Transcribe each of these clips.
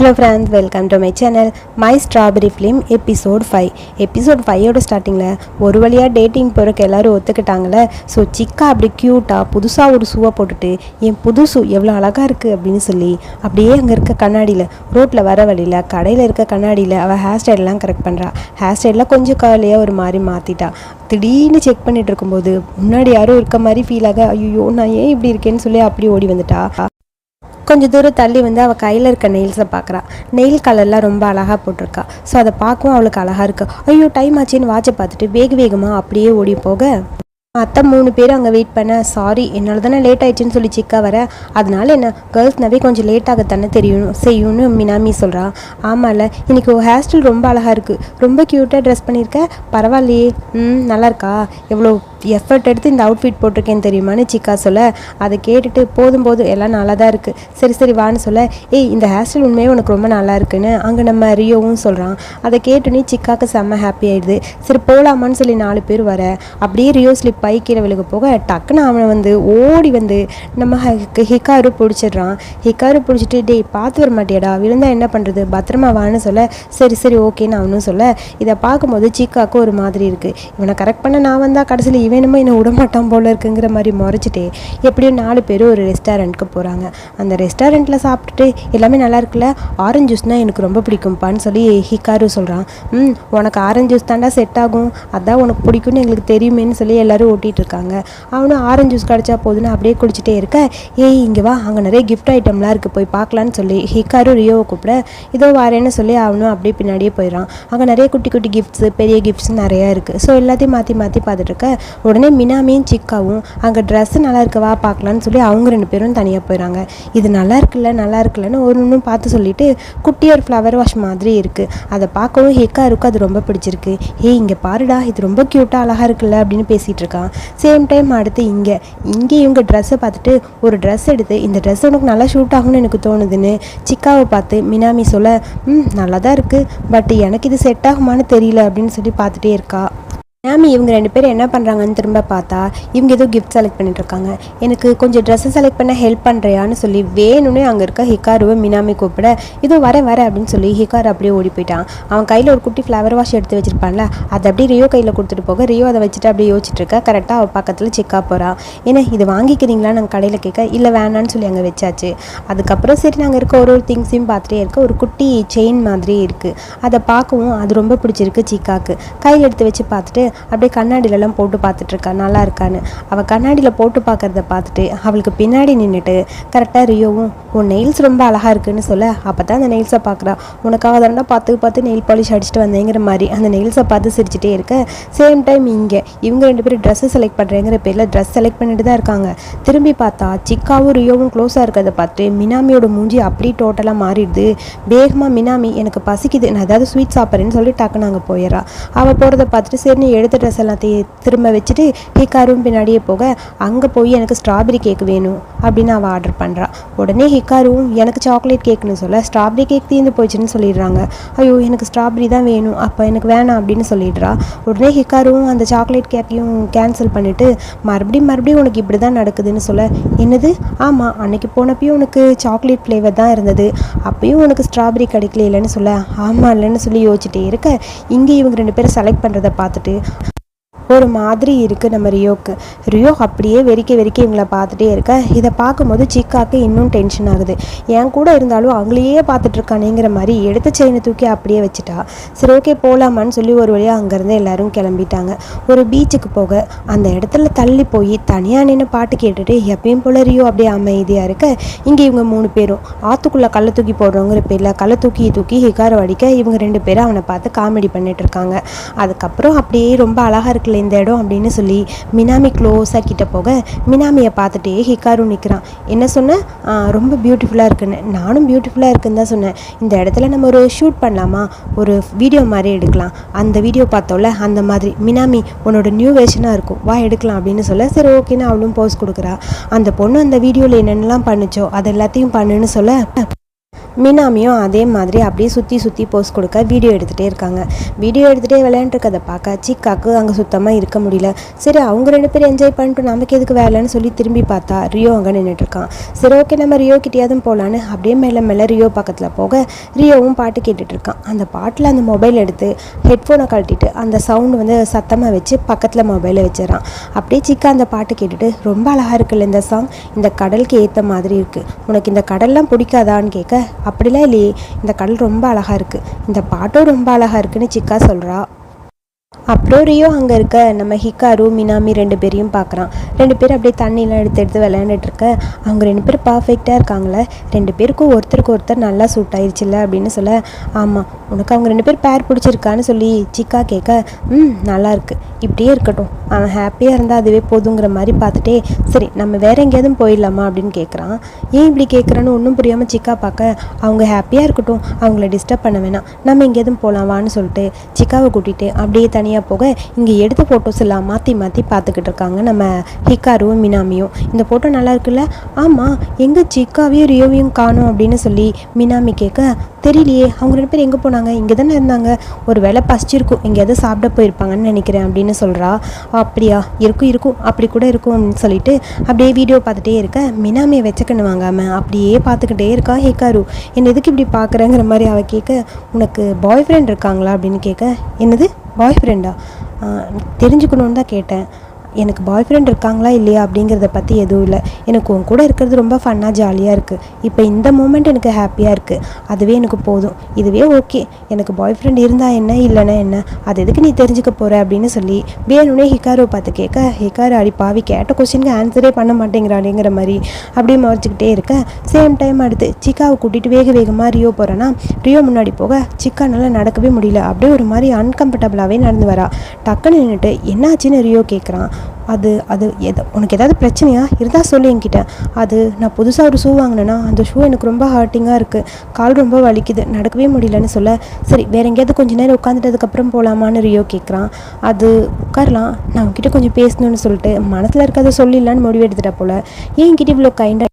Hello friends welcome to my channel my strawberry film episode five episode ஃபைவோட ஸ்டார்டிங்கில் ஒரு வழியாக dating போகிறக்கு எல்லாரும் ஒத்துக்கிட்டாங்களே ஸோ சிக்கா அப்படி க்யூட்டாக புதுசாக ஒரு ஷூவை போட்டுட்டு என் புது ஷூ எவ்வளோ அழகாக இருக்குது அப்படின்னு சொல்லி அப்படியே அங்கே இருக்க கண்ணாடியில் ரோட்டில் வர வழியில் கடையில் இருக்க கண்ணாடியில் அவள் ஹேர் ஸ்டைல்லாம் கரெக்ட் பண்ணுறா ஹேர் ஸ்டைல்லாம் கொஞ்சம் காலையாக ஒரு மாதிரி மாற்றிட்டா திடீர்னு செக் பண்ணிட்டு இருக்கும்போது முன்னாடி யாரும் இருக்க மாதிரி ஃபீல் ஆக ஐயோ நான் ஏன் இப்படி இருக்கேன்னு சொல்லி அப்படி ஓடி வந்துட்டா. கொஞ்சம் தூரம் தள்ளி வந்து அவள் கையில் இருக்க நெயில்ஸை பார்க்குறா நெயில் கலர்லாம் ரொம்ப அழகாக போட்டிருக்கா. ஸோ அதை பார்க்கவும் அவளுக்கு அழகாக இருக்கு. ஐயோ டைம் ஆச்சுன்னு வாட்சை பார்த்துட்டு வேக வேகமாக அப்படியே ஓடி போக. அத்தை மூணு பேர் அங்கே வெயிட் பண்ண சாரி என்னால் தானே லேட் ஆயிடுச்சுன்னு சொல்லி சிக்கா வர. அதனால என்ன? கேர்ள்ஸ்னாவே கொஞ்சம் லேட் ஆகத்தானே தெரியும் செய்யும்னு மினாமி சொல்கிறா ஆமாம்ல இன்றைக்கி உன் ஹேர் ஸ்டைல் ரொம்ப அழகாக இருக்குது ரொம்ப க்யூட்டாக ட்ரெஸ் பண்ணியிருக்க பரவாயில்லையே. ம் நல்லா இருக்கா? எவ்வளோ எஃபர்ட் எடுத்து இந்த அவுட்ஃபிட் போட்டிருக்கேன் தெரியுமான்னு சிக்கா சொல்ல அதை கேட்டுட்டு போதும் போதும் எல்லாம் நல்லா தான் இருக்குது சரி சரி வான்னு சொல்ல ஏய் இந்த ஹேர் ஸ்டைல் உண்மையே உனக்கு ரொம்ப நல்லா இருக்குன்னு அங்கே நம்ம ரியோவும் சொல்கிறான் அதை கேட்டுனே சிக்காக்கு செம்ம ஹாப்பி ஆயிடுது. சரி போகலாமான்னு சொல்லி நாலு பேர் வர அப்படியே ரியோ ஸ்லிப் ஆகி கீழே விழுக போக டக்குன்னு அவனை வந்து ஓடி வந்து நம்ம ஹிக்காரு பிடிச்சிடுறான். ஹிக்காரு பிடிச்சிட்டு டேய் பார்த்து வர மாட்டியாடா விழுந்தா என்ன பண்ணுறது பத்திரமா வான்னு சொல்ல சரி சரி ஓகேன்னு அவனும் சொல்ல இதை பார்க்கும்போது சிக்காக்கு ஒரு மாதிரி இருக்குது இவனை கரெக்ட் பண்ண நான் வந்தால் கடைசியில் இவனுமோ என்னை விடமாட்டான் போல் இருக்குங்கிற மாதிரி முறைச்சிட்டு எப்படியும் நாலு பேரும் ஒரு ரெஸ்டாரண்ட்க்கு போகிறாங்க அந்த ரெஸ்டாரண்ட்டில் சாப்பிட்டுட்டு எல்லாமே நல்லா இருக்குல்ல? ஆரஞ்சு ஜூஸ்னால் எனக்கு ரொம்ப பிடிக்கும்ப்பான்னு சொல்லி ஹிக்காரு சொல்கிறான் ம் உனக்கு ஆரஞ்சு ஜூஸ் தாண்டா செட் ஆகும். அதான் உனக்கு பிடிக்கும்னு எங்களுக்கு தெரியுமேன்னு சொல்லி எல்லாரும் ஓட்டிகிட்டு இருக்காங்க. அவனும் ஆரஞ்சு ஜூஸ் கிடச்சா போதுன்னு அப்படியே குடிச்சிட்டே இருக்க. ஏய் இங்கே வா. அங்கே நிறைய கிஃப்ட் ஐட்டம்லாம் இருக்குது போய் பார்க்கலான்னு சொல்லி ஹிக்காரு ரியோவை கூப்பிட இதோ வரேன்னு சொல்லி அவனும் அப்படியே பின்னாடியே போயிடறான். அங்கே நிறைய குட்டி குட்டி கிஃப்ட்ஸு பெரிய கிஃப்ட்ஸ் நிறையா இருக்குது ஸோ எல்லாத்தையும் மாற்றி மாற்றி பார்த்துட்டு இருக்க. உடனே மினாமியும் சிக்காவும் அங்கே ட்ரெஸ்ஸு நல்லா இருக்கவா? பார்க்கலான்னு சொல்லி அவங்க ரெண்டு பேரும் தனியாக போயிடறாங்க இது நல்லா இருக்குல்ல நல்லா இருக்குல்லன்னு ஒரு ஒன்றும் பார்த்து சொல்லிட்டு குட்டி ஒரு ஃப்ளவர் வாஷ் மாதிரி இருக்குது அதை பார்க்கவும் ஹெக்காக இருக்கும் அது ரொம்ப பிடிச்சிருக்கு. ஏய் இங்கே பாருடா இது ரொம்ப க்யூட்டாக அழகாக இருக்குல்ல? அப்படின்னு பேசிகிட்டு இருக்கான். சேம் டைம் அடுத்து இங்கே இங்கே இவங்க ட்ரெஸ்ஸை பார்த்துட்டு ஒரு ட்ரெஸ் எடுத்து இந்த ட்ரெஸ் உனக்கு நல்லா ஷூட் ஆகும்னு எனக்கு தோணுதுன்னு. சிக்காவை பார்த்து மினாமி சொல்ல ம் நல்லா தான் இருக்குது பட் எனக்கு இது செட் ஆகுமான்னு தெரியல அப்படின்னு சொல்லி பார்த்துட்டே இருக்கா. மேம் இவங்க ரெண்டு பேரும் என்ன பண்ணுறாங்கன்னு திரும்ப பார்த்தா இவங்க ஏதோ கிஃப்ட் செலக்ட் பண்ணிட்டு இருக்காங்க. எனக்கு கொஞ்சம் ட்ரெஸ்ஸை செலக்ட் பண்ண ஹெல்ப் பண்ணுறியான்னு சொல்லி வேணும்னே அங்கே இருக்க ஹிக்காருவை மினாமி கூப்பிட இதோ வர வர அப்படின்னு சொல்லி ஹிக்கார் அப்படியே ஓடி போயிட்டான். அவன் கையில் ஒரு குட்டி ஃப்ளவர் வாஷ் எடுத்து வச்சிருப்பான்ல அதை அப்படியே ரியோ கையில் கொடுத்துட்டு போக ரியோ அதை வச்சுட்டு அப்படியே யோசிச்சுட்டு இருக்கா. கரெக்டாக அவள் பக்கத்தில் சிக்கா போகிறா ஏன்னா இது வாங்கிக்கிறீங்களா? நாங்கள் கடையில் கேட்க இல்லை வேணான்னு சொல்லி அங்கே வச்சாச்சு. அதுக்கப்புறம் சரி நாங்கள் இருக்க ஒரு ஒரு திங்ஸையும் பார்த்துட்டே இருக்க ஒரு குட்டி செயின் மாதிரி இருக்குது அதை பார்க்கவும் அது ரொம்ப பிடிச்சிருக்கு சிக்காக்கு. கையில் எடுத்து வச்சு பார்த்துட்டு அப்படியே கண்ணாடியிலலாம் போட்டு பார்த்துட்ருக்கா நல்லா இருக்கான்னு. அவள் கண்ணாடியில் போட்டு பார்க்குறத பார்த்துட்டு அவளுக்கு பின்னாடி நின்றுட்டு கரெக்டாக ரியோவும் உன் நெயில்ஸ் ரொம்ப அழகாக இருக்குன்னு சொல்ல அப்போ தான் அந்த நெயில்ஸை பார்க்குறா. உனக்காக தாண்டா பார்த்து பார்த்து நெயில் பாலிஷ் அடிச்சுட்டு வந்தேங்கிற மாதிரி அந்த நெயில்ஸை பார்த்து சிரிச்சிட்டே இருக்க. சேம் டைம் இங்கே இவங்க ரெண்டு பேரும் ட்ரெஸ்ஸை செலக்ட் பண்ணுறேங்கிற பேரில் ட்ரெஸ் செலக்ட் பண்ணிட்டு தான் இருக்காங்க. திரும்பி பார்த்தா சிக்காவும் ரியோவும் க்ளோஸாக இருக்கிறத பார்த்து மினாமியோட மூஞ்சி அப்படி டோட்டலாக மாறிடுது. வேகமாக மினாமி எனக்கு பசிக்குது நான் ஏதாவது ஸ்வீட் சாப்பிட்றேன்னு சொல்லி டக்குன்னு அங்கே போயிடுறா. அவள் போகிறத பார்த்துட்டு சரி நீ எடுத்த ட்ரெஸ் எல்லாத்தையும் திரும்ப வச்சுட்டு ஹிக்காரும் பின்னாடியே போக. அங்கே போய் எனக்கு ஸ்ட்ராபெரி கேக் வேணும். அப்படின்னு அவள் ஆர்டர் பண்ணுறா உடனே ஹிக்காரும் எனக்கு சாக்லேட் கேக்னு சொல்ல. ஸ்ட்ராபெரி கேக் தீர்ந்து போச்சுன்னு சொல்லிடுறாங்க. ஐயோ எனக்கு ஸ்ட்ராபெரி தான் வேணும். அப்போ எனக்கு வேணாம் அப்படின்னு சொல்லிடுறா. உடனே ஹிக்காரும் அந்த சாக்லேட் கேக்கையும் கேன்சல் பண்ணிவிட்டு மறுபடியும் மறுபடியும் உனக்கு இப்படி தான் நடக்குதுன்னு சொல்ல. என்னது? ஆமாம் அன்னைக்கு போனப்பையும் உனக்கு சாக்லேட் ஃப்ளேவர் தான் இருந்தது. அப்பயும் உனக்கு ஸ்ட்ராபெரி கிடைக்கல இல்லைன்னு சொல்ல. ஆமாம் இல்லைன்னு சொல்லி யோசிச்சுட்டே இருக்க. இங்கே இவங்க ரெண்டு பேரும் செலக்ட் பண்ணுறதை பார்த்துட்டு ஒரு மாதிரி இருக்குது நம்ம ரியோக்கு. ரியோ அப்படியே வெறிக்க வெறிக்க இவங்கள பார்த்துட்டே இருக்க. இதை பார்க்கும்போது சிக்காக்கு இன்னும் டென்ஷன் ஆகுது. என் கூட இருந்தாலும் அவங்களையே பார்த்துட்ருக்கானேங்கிற மாதிரி எடுத்த செயினை தூக்கி அப்படியே வச்சுட்டா. சரி ஓகே போகலாமான்னு சொல்லி ஒரு வழியாக அங்கேருந்து எல்லோரும் கிளம்பிட்டாங்க. ஒரு பீச்சுக்கு போக அந்த இடத்துல தள்ளி போய் தனியாக நின்று பாட்டு கேட்டுட்டு எப்பயும் போல ரியோ அப்படியே அமைதியாக இருக்க. இங்கே இவங்க மூணு பேரும் ஆற்றுக்குள்ளே கள்ள தூக்கி போடுறவங்கிற பேரில் கள்ள தூக்கி தூக்கி ஹிகாரம் அடிக்க இவங்க ரெண்டு பேரும் அவனை பார்த்து காமெடி பண்ணிட்டு இருக்காங்க. அதுக்கப்புறம் அப்படியே ரொம்ப அழகாக இருக்குல்ல இந்த இடம் அப்படின்னு சொல்லி மினாமி க்ளோஸாக கிட்ட போக மினாமியை பார்த்துட்டே ஹிக்காரும் நிற்கிறான் என்ன சொன்னேன் ரொம்ப பியூட்டிஃபுல்லாக இருக்குன்னு. நானும் பியூட்டிஃபுல்லாக இருக்குன்னு தான் சொன்னேன். இந்த இடத்துல நம்ம ஒரு ஷூட் பண்ணலாமா? ஒரு வீடியோ மாதிரி எடுக்கலாம். அந்த வீடியோ பார்த்தோம்ல அந்த மாதிரி. மினாமி உன்னோட நியூ வேஷனாக இருக்கும். வா எடுக்கலாம் அப்படின்னு சொல்ல சரி ஓகேன்னு அவளும் போஸ் கொடுக்குறா. அந்த பொண்ணு அந்த வீடியோவில் என்னென்னலாம் பண்ணுச்சோ அது எல்லாத்தையும் பண்ணுன்னு சொல்ல மினாமியும் அதே மாதிரி அப்படியே சுற்றி சுற்றி போஸ் கொடுக்க வீடியோ எடுத்துகிட்டே இருக்காங்க. வீடியோ எடுத்துகிட்டே விளையாண்டுருக்கதை பார்க்க சிக்காக்கு அங்கே சுத்தமாக இருக்க முடியல. சரி அவங்க ரெண்டு பேரும் என்ஜாய் பண்ணிட்டு நமக்கு எதுக்கு வேலைன்னு சொல்லி திரும்பி பார்த்தா ரியோ அங்கே நின்றுட்டு இருக்கான் சரி ஓகே நம்ம ரியோ கிட்டேயாதும் போகலான்னு அப்படியே மேலே மேலே ரியோ பக்கத்தில் போக ரியோவும் பாட்டு கேட்டுட்ருக்கான். அந்த பாட்டில் அந்த மொபைல் எடுத்து ஹெட்ஃபோனை கழட்டிட்டு அந்த சவுண்ட் வந்து சத்தமாக வச்சு பக்கத்தில் மொபைலை வச்சிடறான். அப்படியே சிக்கா அந்த பாட்டு கேட்டுட்டு ரொம்ப அழகாக இருக்குல்ல இந்த சாங் இந்த கடலுக்கு ஏற்ற மாதிரி இருக்குது உனக்கு இந்த கடல்லாம் பிடிக்காதான்னு கேட்க அப்படிலாம் இல்லையே. இந்த கடல் ரொம்ப அழகாக இருக்குது இந்த பாட்டும் ரொம்ப அழகாக இருக்குன்னு சிக்கா சொல்கிறா அப்புறம் ரியோ அங்கே இருக்க நம்ம ஹிக்காரு மினாமி ரெண்டு பேரையும் பார்க்குறான் ரெண்டு பேரும் அப்படியே தண்ணிலாம் எடுத்து எடுத்து விளையாண்டுட்டு இருக்க. அவங்க ரெண்டு பேரும் பர்ஃபெக்டாக இருக்காங்களே? ரெண்டு பேருக்கும் ஒருத்தருக்கு ஒருத்தர் நல்லா சூட் ஆயிடுச்சுல்ல அப்படின்னு சொல்ல ஆமாம் உனக்கு அவங்க ரெண்டு பேர் பேர் பிடிச்சிருக்கான்னு சொல்லி சிக்கா கேட்க ம் நல்லா இருக்கு. இப்படியே இருக்கட்டும். அவன் ஹாப்பியாக இருந்தால் அதுவே போதுங்கிற மாதிரி பார்த்துட்டே சரி நம்ம வேற எங்கேயாவது போயிடலாமா? அப்படின்னு கேட்குறான் ஏன் இப்படி கேட்குறான்னு ஒன்றும் புரியாமல் சிக்கா பார்க்க அவங்க ஹாப்பியாக இருக்கட்டும். அவங்கள டிஸ்டர்ப் பண்ண வேணாம். நம்ம எங்கேயாவது போகலாம் வான்னு சொல்லிட்டு சிக்காவை கூட்டிகிட்டு அப்படியே தனியாக போக இங்கே எடுத்த ஃபோட்டோஸ் எல்லாம் மாற்றி மாற்றி பார்த்துக்கிட்டு இருக்காங்க. நம்ம ஹிக்காருவும் மினாமியும். இந்த ஃபோட்டோ நல்லா இருக்குல்ல? ஆமாம் எங்கே சிக்காவையும் ரியோவையும் காணும் அப்படின்னு சொல்லி மினாமி கேட்க தெரியலையே அவங்க ரெண்டு பேர் எங்கே போனாங்க? இங்கே தானே இருந்தாங்க. ஒரு வேளை பசிச்சிருக்கும் எங்கேயாவது சாப்பிட போயிருப்பாங்கன்னு நினைக்கிறேன் அப்படின்னு சொல்கிறா அப்படியா இருக்கும் இருக்கும். அப்படி கூட இருக்கும் அப்படின்னு சொல்லிட்டு அப்படியே வீடியோ பார்த்துட்டே இருக்க. மினாமியை வச்சுக்கணும் வாங்காமல் அப்படியே பார்த்துக்கிட்டே இருக்கா ஹேக்காரு என்ன எதுக்கு இப்படி பார்க்குறேங்கிற மாதிரி அவள் கேட்க உனக்கு பாய் ஃப்ரெண்ட் இருக்காங்களா? அப்படின்னு கேட்க என்னது? பாய் ஃப்ரெண்டா தெரிஞ்சுக்கணுன்னு தான் கேட்டேன். எனக்கு பாய் ஃப்ரெண்ட் இருக்காங்களா இல்லையா அப்படிங்கிறத பற்றி எதுவும் இல்லை. எனக்கு உன் கூட இருக்கிறது ரொம்ப ஃபன்னாக ஜாலியாக இருக்குது இப்போ இந்த மூமெண்ட் எனக்கு ஹாப்பியாக இருக்குது அதுவே எனக்கு போதும். இதுவே ஓகே எனக்கு பாய் ஃப்ரெண்ட் இருந்தால் என்ன இல்லைன்னா என்ன? அது எதுக்கு நீ தெரிஞ்சுக்க போகிற அப்படின்னு சொல்லி வேணும்னே ஹிகாரோ பார்த்து கேட்க ஹிகாரோ அடி பாவி கேட்ட கொஸ்டினுக்கு ஆன்சரே பண்ண மாட்டேங்கிறாடிங்கிற மாதிரி. அப்படியே மறைச்சிக்கிட்டே இருக்க. சேம் டைம் அடுத்து சிக்காவை கூட்டிகிட்டு வேக வேகமாக ரியோ போகிறேன்னா ரியோ முன்னாடி போக சிக்கானால நடக்கவே முடியல. அப்படியே ஒரு மாதிரி அன்கம்ஃபர்டபுளாகவே நடந்து வரா. டக்குன்னு நின்றுட்டு என்னாச்சுன்னு? ரியோ கேட்குறான் அது அது எது உனக்கு ஏதாவது பிரச்சனையா? இருந்தால் சொல்லு என்கிட்ட. அது நான் புதுசாக ஒரு ஷூ வாங்கினேன்னா அந்த ஷூ எனக்கு ரொம்ப ஹார்ட்டிங்காக இருக்குது கால் ரொம்ப வலிக்குது. நடக்கவே முடியலன்னு சொல்ல சரி வேற எங்கேயாவது கொஞ்ச நேரம் உட்காந்துட்டதுக்கப்புறம் போகலாமான்னு ரியோ கேட்குறான் அது உட்காரலாம். நான் உங்ககிட்ட கொஞ்சம் பேசணும்னு சொல்லிட்டு மனசில் இருக்கிறத சொல்லிடலான்னு முடிவு எடுத்துட்டா போல். ஏன் என்கிட்ட இவ்வளோ கைண்டாக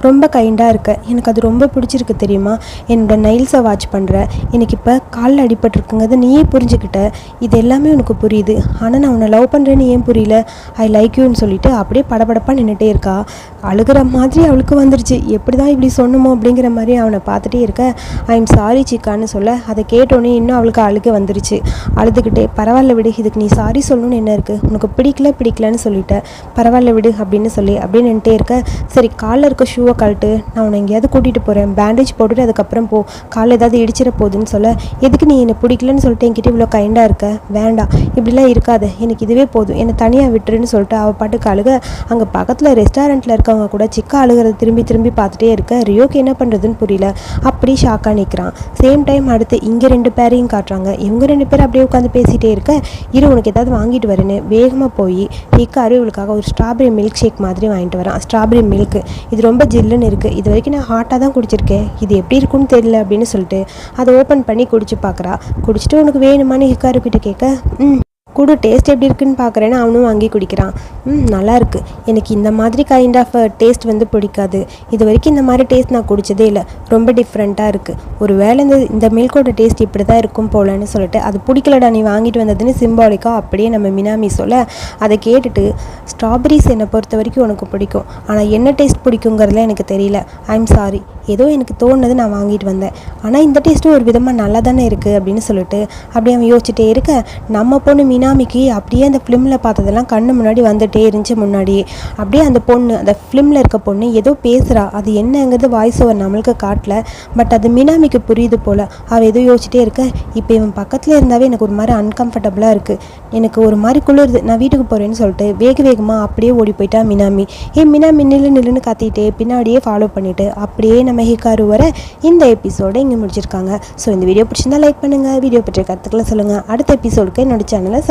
ரொம்ப கைண்டாக இருக்க. எனக்கு அது ரொம்ப பிடிச்சிருக்கு தெரியுமா? என்னோட நைல்ஸை வாட்ச் பண்ணுற எனக்கு இப்போ காலில் அடிபட்டிருக்குங்கிறது நீயே புரிஞ்சுக்கிட்ட. இது எல்லாமே உனக்கு புரியுது. ஆனால் நான் உன்னை லவ் பண்ணுறேன்னு ஏன் புரியல? ஐ லைக் யூன்னு சொல்லிட்டு அப்படியே படபடப்பாக நின்றுட்டே இருக்கா. அழுகிற மாதிரி அவளுக்கு வந்துருச்சு. எப்படி தான் இப்படி சொன்னமோ அப்படிங்கிற மாதிரி அவனை பார்த்துட்டே இருக்க. ஐ எம் சாரி சிக்கான்னு சொல்ல. அதை கேட்டோன்னே இன்னும் அவளுக்கு அழுக வந்துருச்சு. அழுதுகிட்டே பரவாயில்ல விடு. இதுக்கு நீ சாரி சொல்லணும்னு என்ன இருக்குது உனக்கு பிடிக்கல பிடிக்கலன்னு சொல்லிட்டேன் பரவாயில்ல விடு அப்படின்னு சொல்லி அப்படியே நின்றுட்டே இருக்க. சரி காலில் இருக்க ஷூ ஷூவை கழட்டு. நான் உன்னை எங்கேயாவது கூட்டிகிட்டு போகிறேன் பேண்டேஜ் போட்டுட்டு அதுக்கப்புறம் போ. காலை ஏதாவது இடிச்சிட போகுதுன்னு சொல்ல. எதுக்கு நீ என்னை பிடிக்கலன்னு சொல்லிட்டு என்கிட்ட இவ்வளோ கைண்டாக இருக்க? வேண்டாம். இப்படிலாம் இருக்காது. எனக்கு இதுவே போதும். என்னை தனியாக விட்டுருன்னு சொல்லிட்டு அவள் பாட்டுக்கு அழுக. அங்கே பக்கத்தில் ரெஸ்டாரண்ட்டில் இருக்கவங்க கூட சிக்கா அழுகிறத திரும்பி திரும்பி பார்த்துட்டே இருக்க. ரியோக்கு என்ன பண்ணுறதுன்னு புரியல. அப்படி ஷாக்காக நிற்கிறான் சேம் டைம் அடுத்து இங்கே ரெண்டு பேரையும் காட்டுறாங்க. இவங்க ரெண்டு பேரும் அப்படியே உட்காந்து பேசிகிட்டே இருக்க. இரு உனக்கு ஏதாவது வாங்கிட்டு வரேன்னு வேகமாக போய் ஹிக்காரு இவளுக்காக ஒரு ஸ்ட்ராபெரி மில்க் ஷேக் மாதிரி வாங்கிட்டு வரான். ஸ்ட்ராபெரி மில்க் இது ரொம்ப ஜில்லுன்னு இருக்குது இது வரைக்கும் நான் ஹாட்டாக தான் குடிச்சிருக்கேன். இது எப்படி இருக்குன்னு தெரியல அப்படின்னு சொல்லிட்டு அதை ஓப்பன் பண்ணி குடிச்சு பார்க்குறா. குடிச்சிட்டு உனக்கு வேணுமான்னு ஹிக்காரு கிட்ட கேட்க ம். குடு டேஸ்ட் எப்படி இருக்குன்னு பார்க்குறேன்னு அவனும் வாங்கி குடிக்கிறான். ம் நல்லா எனக்கு இந்த மாதிரி கைண்ட் ஆஃப் டேஸ்ட் வந்து பிடிக்காது. இது வரைக்கும் இந்த மாதிரி டேஸ்ட் நான் குடிச்சதே இல்லை. ரொம்ப டிஃப்ரெண்ட்டாக இருக்குது ஒரு வேளை இந்த இந்த மில்கோட டேஸ்ட் இப்படி தான் இருக்கும் போலன்னு சொல்லிட்டு அது பிடிக்கலடா நீ வாங்கிட்டு வந்ததுன்னு சிம்பாலிக்காக அப்படியே நம்ம மினாமி சொல்ல அதை கேட்டுட்டு ஸ்ட்ராபெரிஸ் என்னை பொறுத்த வரைக்கும் உனக்கு பிடிக்கும். ஆனால் என்ன டேஸ்ட் பிடிக்குங்கிறதுல எனக்கு தெரியல. ஐம் சாரி ஏதோ எனக்கு தோணுது நான் வாங்கிட்டு வந்தேன். ஆனால் இந்த டேஸ்ட்டும் ஒரு விதமாக நல்லா தானே இருக்குது அப்படின்னு சொல்லிட்டு அப்படியே அவன் யோசிச்சுட்டே இருக்க நம்ம பொண்ணு மீனா மினாமிக்கு அப்படியே அந்த ஃபிலிமில் பார்த்ததெல்லாம் கண்ணு முன்னாடி வந்துட்டே இருந்துச்சு முன்னாடியே அப்படியே அந்த பொண்ணு அந்த ஃபிலிமில் இருக்க பொண்ணு ஏதோ பேசுகிறா அது என்னங்கிறது வாய்ஸ் ஓவர் நம்மளுக்கு காட்டல. பட் அது மினாமிக்கு புரியுது போல். அவள் ஏதோ யோசிச்சிட்டே இருக்க இப்போ இவன் பக்கத்தில் இருந்தாவே எனக்கு ஒரு மாதிரி அன்கம்ஃபர்டபுளாக இருக்குது எனக்கு ஒரு மாதிரி குளிருது. நான் வீட்டுக்கு போகிறேன்னு சொல்லிட்டு வேக வேகமாக அப்படியே ஓடி போயிட்டா மினாமி ஏ மினாமி நில்லு நில்லுன்னு கத்திட்டே பின்னாடியே ஃபாலோ பண்ணிட்டு அப்படியே நம்ம ஹிகாரு வர இந்த எபிசோடை இங்கே முடிச்சிருக்காங்க. ஸோ இந்த வீடியோ பிடிச்சிருந்தா லைக் பண்ணுங்கள் வீடியோ பற்றிய கருத்துக்களை சொல்லுங்கள் அடுத்த எபிசோடுக்கு என்னோட சேனலை